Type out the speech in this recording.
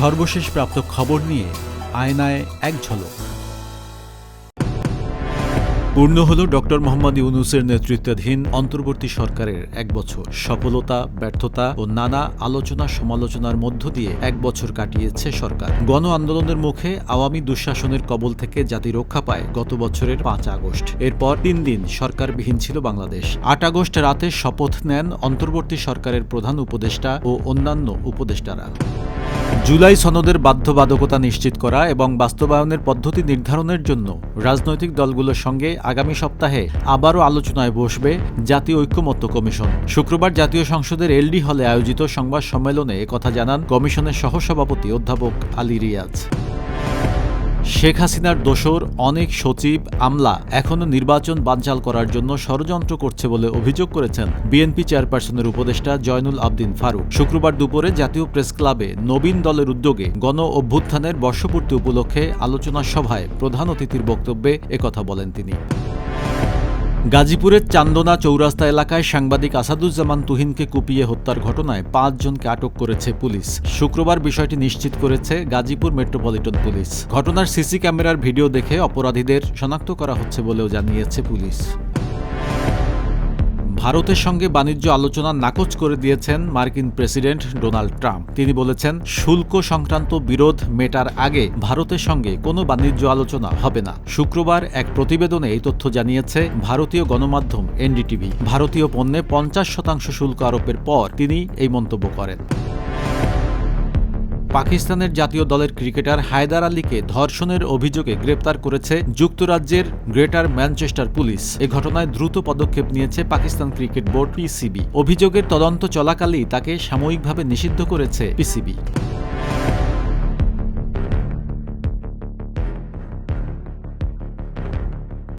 সর্বশেষ প্রাপ্ত খবর নিয়ে আয়নায় এক ঝলক। পূর্ণ হল ডক্টর মোহাম্মদ ইউনুসের নেতৃত্বাধীন অন্তর্বর্তী সরকারের এক বছর। সফলতা, ব্যর্থতা ও নানা আলোচনা সমালোচনার মধ্য দিয়ে এক বছর কাটিয়েছে সরকার। গণ আন্দোলনের মুখে আওয়ামী দুঃশাসনের কবল থেকে জাতি রক্ষা পায় গত বছরের পাঁচ আগস্ট। এরপর তিন দিন সরকারবিহীন ছিল বাংলাদেশ। আট আগস্ট রাতে শপথ নেন অন্তর্বর্তী সরকারের প্রধান উপদেষ্টা ও অন্যান্য উপদেষ্টারা। জুলাই সনদের বাধ্যবাধকতা নিশ্চিত করা এবং বাস্তবায়নের পদ্ধতি নির্ধারণের জন্য রাজনৈতিক দলগুলোর সঙ্গে আগামী সপ্তাহে আবারও আলোচনায় বসবে জাতীয় ঐক্যমত্য কমিশন। শুক্রবার জাতীয় সংসদের এলডি হলে আয়োজিত সংবাদ সম্মেলনে কথা জানান কমিশনের সহসভাপতি অধ্যাপক আলী রিয়াজ। শেখ হাসিনার দোসর অনেক সচিব আমলা এখনও নির্বাচন বানচাল করার জন্য ষড়যন্ত্র করছে বলে অভিযোগ করেছেন বিএনপি চেয়ারপারসনের উপদেষ্টা জয়নুল আবদিন ফারুক। শুক্রবার দুপুরে জাতীয় প্রেস ক্লাবে নবীন দলের উদ্যোগে গণ অভ্যুত্থানের বর্ষপূর্তি উপলক্ষে আলোচনা সভায় প্রধান অতিথির বক্তব্যে একথা বলেন তিনি। গাজীপুরের চান্দনা চৌরাস্তা এলাকায় সাংবাদিক আসাদুজ্জামান তুহিনকে কুপিয়ে হত্যার ঘটনায় পাঁচজনকে আটক করেছে পুলিশ। শুক্রবার বিষয়টি নিশ্চিত করেছে গাজীপুর মেট্রোপলিটন পুলিশ। ঘটনার সিসি ক্যামেরার ভিডিও দেখে অপরাধীদের শনাক্ত করা হচ্ছে বলেও জানিয়েছে পুলিশ। ভারতের সঙ্গে বাণিজ্য আলোচনা নাকচ করে দিয়েছেন মার্কিন প্রেসিডেন্ট ডোনাল্ড ট্রাম্প। তিনি বলেছেন, শুল্ক সংক্রান্ত বিরোধ মেটার আগে ভারতের সঙ্গে কোনো বাণিজ্য আলোচনা হবে না। শুক্রবার এক প্রতিবেদনে এই তথ্য জানিয়েছে ভারতীয় গণমাধ্যম এনডিটিভি। ভারতীয় পণ্যে পঞ্চাশ শতাংশ শুল্ক আরোপের পর তিনি এই মন্তব্য করেন। পাকিস্তানের জাতীয় দলের ক্রিকেটার হায়দার আলীকে ধর্ষণের অভিযোগে গ্রেপ্তার করেছে যুক্তরাজ্যের গ্রেটার ম্যানচেস্টার পুলিশ। এ ঘটনায় দ্রুত পদক্ষেপ নিয়েছে পাকিস্তান ক্রিকেট বোর্ড, পিসিবি। অভিযোগের তদন্ত চলাকালেই তাকে সাময়িকভাবে নিষিদ্ধ করেছে পিসিবি।